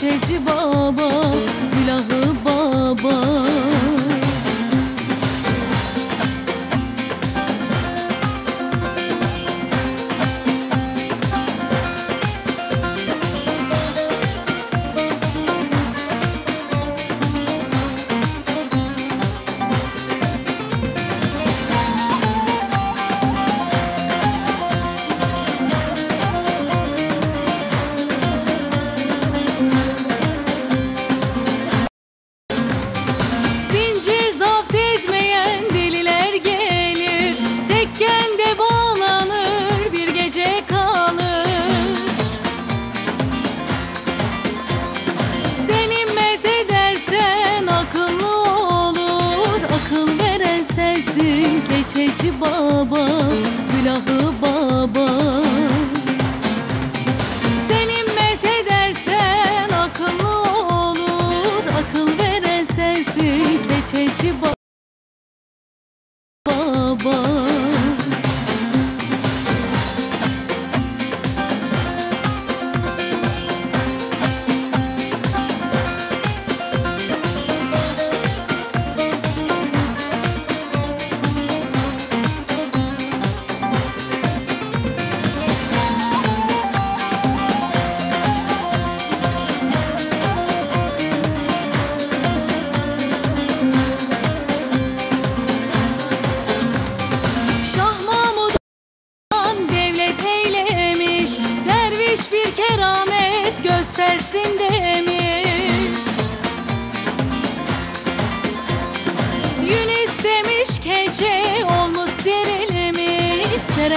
Keçeci baba Külahı baba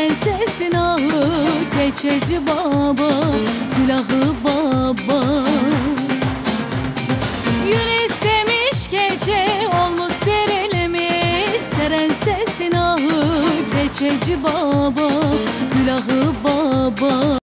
serilmiş Seren sesin ahı keçeci baba Külahı baba. Yunus demiş gece olmuş serilmiş Seren sesin ahı keçeci baba Külahı baba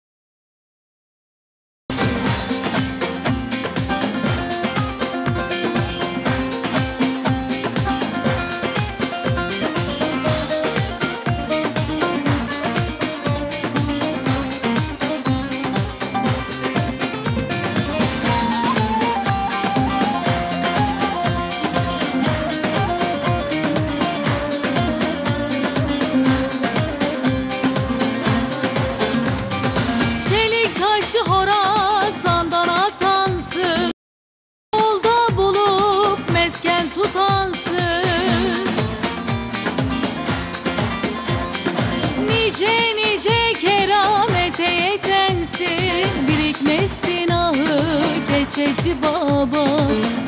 Nice nice keramete yetensin Birikmesin ahı keçeci baba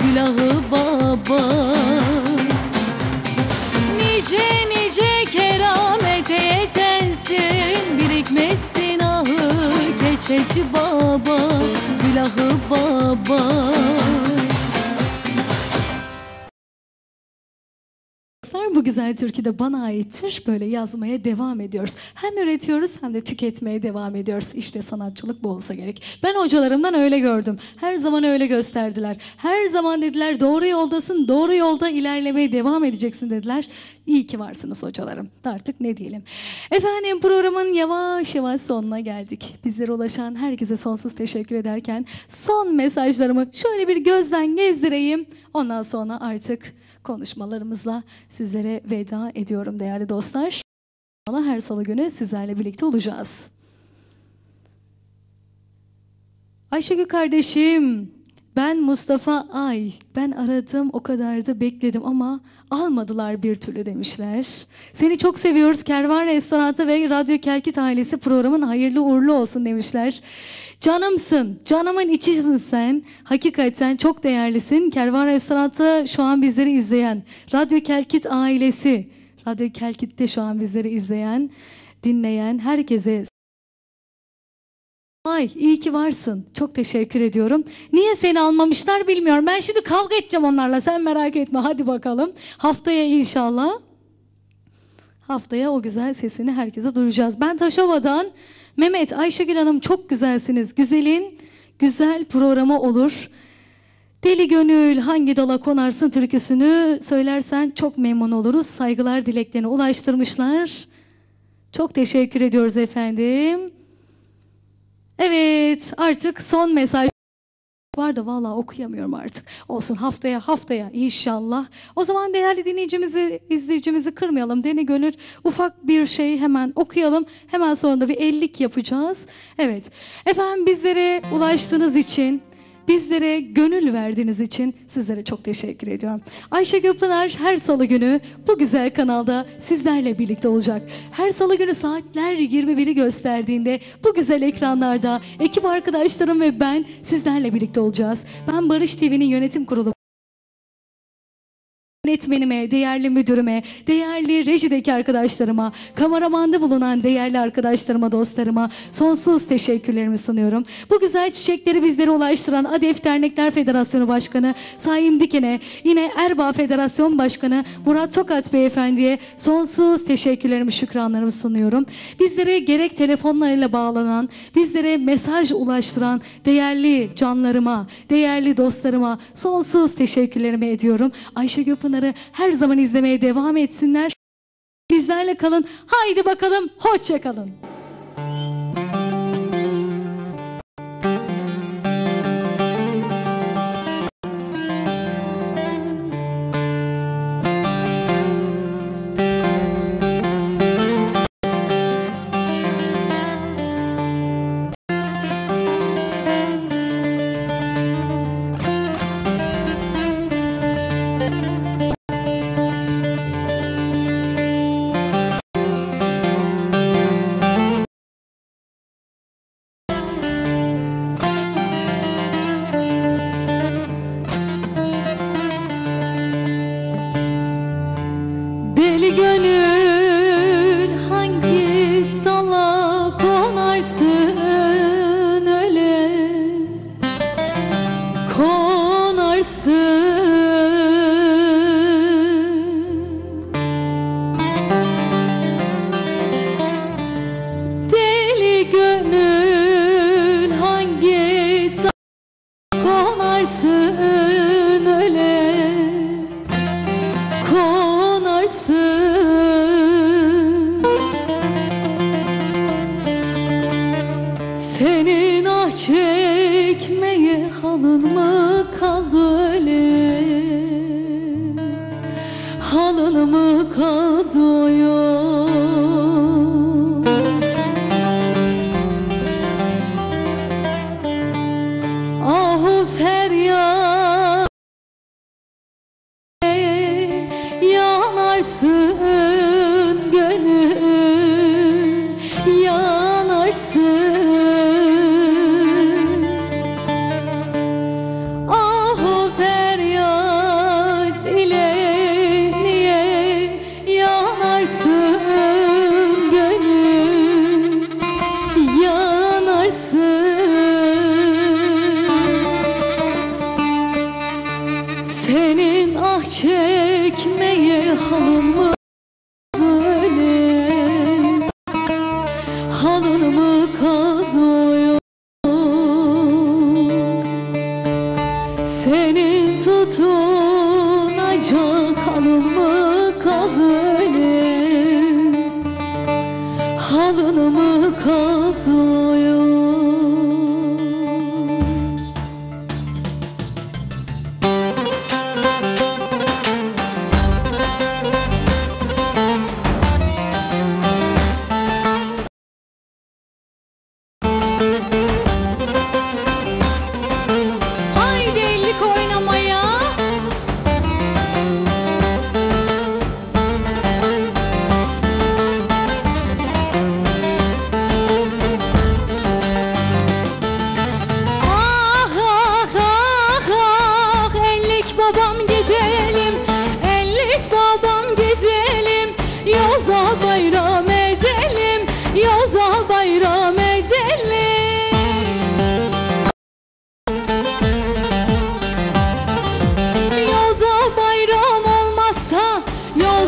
Külahı baba. Nice nice keramete yetensin Birikmesin ahı keçeci baba Külahı baba Dostlar, Bu güzel türkü de bana aittir. Böyle yazmaya devam ediyoruz. Hem üretiyoruz hem de tüketmeye devam ediyoruz. İşte sanatçılık bu olsa gerek. Ben hocalarımdan öyle gördüm. Her zaman öyle gösterdiler. Her zaman dediler doğru yoldasın, doğru yolda ilerlemeye devam edeceksin dediler. İyi ki varsınız hocalarım. Artık ne diyelim. Efendim programın yavaş yavaş sonuna geldik. Bizlere ulaşan herkese sonsuz teşekkür ederken son mesajlarımı şöyle bir gözden gezdireyim. Ondan sonra artık konuşmalarımızla sizlere veda ediyorum değerli dostlar. İnşallah her salı günü sizlerle birlikte olacağız. Ayşegül kardeşim, ben Mustafa Ay. Ben aradım, o kadar da bekledim ama almadılar bir türlü demişler. Seni çok seviyoruz. Kervan Restoranı ve Radyo Kelkit ailesi programın hayırlı uğurlu olsun demişler. Canımsın, canımın içisin sen. Hakikaten çok değerlisin. Kervan Restoranı şu an bizleri izleyen, Radyo Kelkit ailesi, Radyo Kelkit'te şu an bizleri izleyen, dinleyen herkese Ay iyi ki varsın. Çok teşekkür ediyorum. Niye seni almamışlar bilmiyorum. Ben şimdi kavga edeceğim onlarla. Sen merak etme. Hadi bakalım. Haftaya inşallah. Haftaya o güzel sesini herkese duyacağız. Ben Taşova'dan Mehmet, Ayşegül Hanım çok güzelsiniz. Güzelin güzel programı olur. Deli gönül hangi dala konarsın türküsünü söylersen çok memnun oluruz. Saygılar dileklerini ulaştırmışlar. Çok teşekkür ediyoruz efendim. Evet artık son mesaj var da vallahi okuyamıyorum artık. Olsun haftaya haftaya inşallah. O zaman değerli dinleyicimizi, izleyicimizi kırmayalım. Deni Gönül ufak bir şey hemen okuyalım. Hemen sonra da bir ellik yapacağız. Evet. Efendim bizlere ulaştığınız için Bizlere gönül verdiğiniz için sizlere çok teşekkür ediyorum. Ayşe Göpınar her salı günü bu güzel kanalda sizlerle birlikte olacak. Her salı günü saatler 21'i gösterdiğinde bu güzel ekranlarda ekip arkadaşlarım ve ben sizlerle birlikte olacağız. Ben Barış TV'nin yönetim kurulu yönetmenime, değerli müdürüme, değerli rejideki arkadaşlarıma, kameramanda bulunan değerli arkadaşlarıma, dostlarıma sonsuz teşekkürlerimi sunuyorum. Bu güzel çiçekleri bizlere ulaştıran ADEF Dernekler Federasyonu Başkanı Sayın Diken'e, yine Erbaa Federasyon Başkanı Murat Tokat Beyefendi'ye sonsuz teşekkürlerimi, şükranlarımı sunuyorum. Bizlere gerek telefonlarıyla bağlanan, bizlere mesaj ulaştıran değerli canlarıma, değerli dostlarıma sonsuz teşekkürlerimi ediyorum. Ayşe Göpınar'ı her zaman izlemeye devam etsinler. Bizlerle kalın. Haydi bakalım. Hoşça kalın. Halın mı kaldı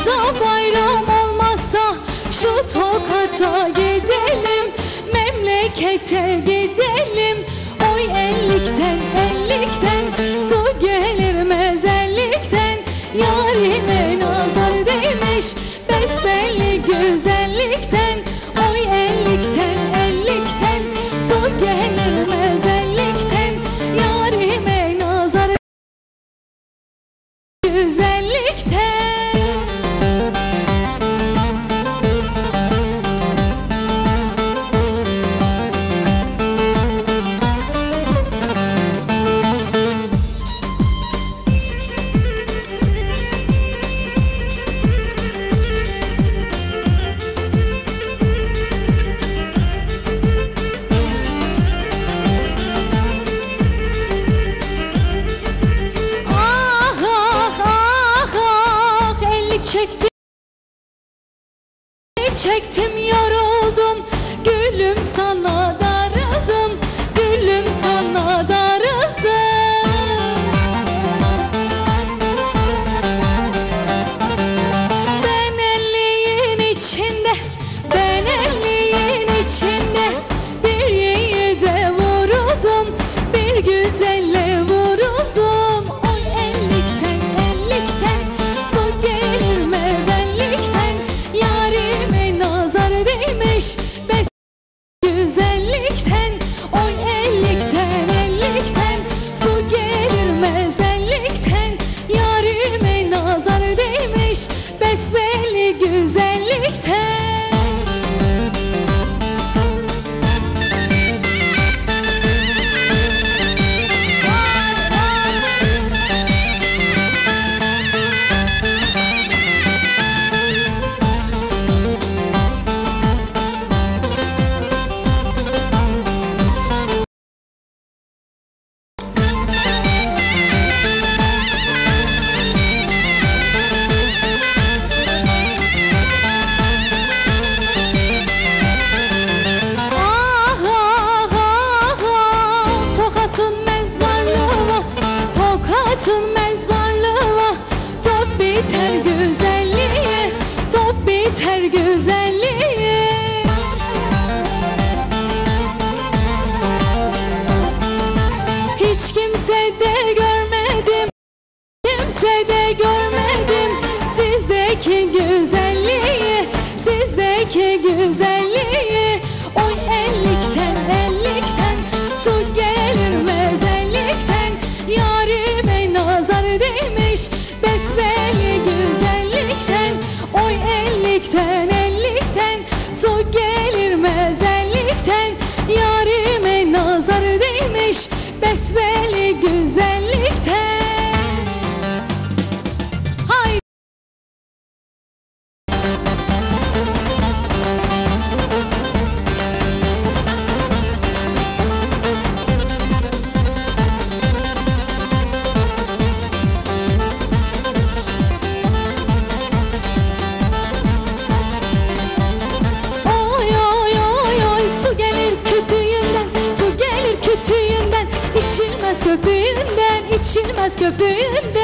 olmazsa bayram olmazsa şu tokata gidelim memlekete gidelim. Oy ellikten ellikten su gelir mezellikten. Yarim Tokat'ın mezarlığı Top biter içilmez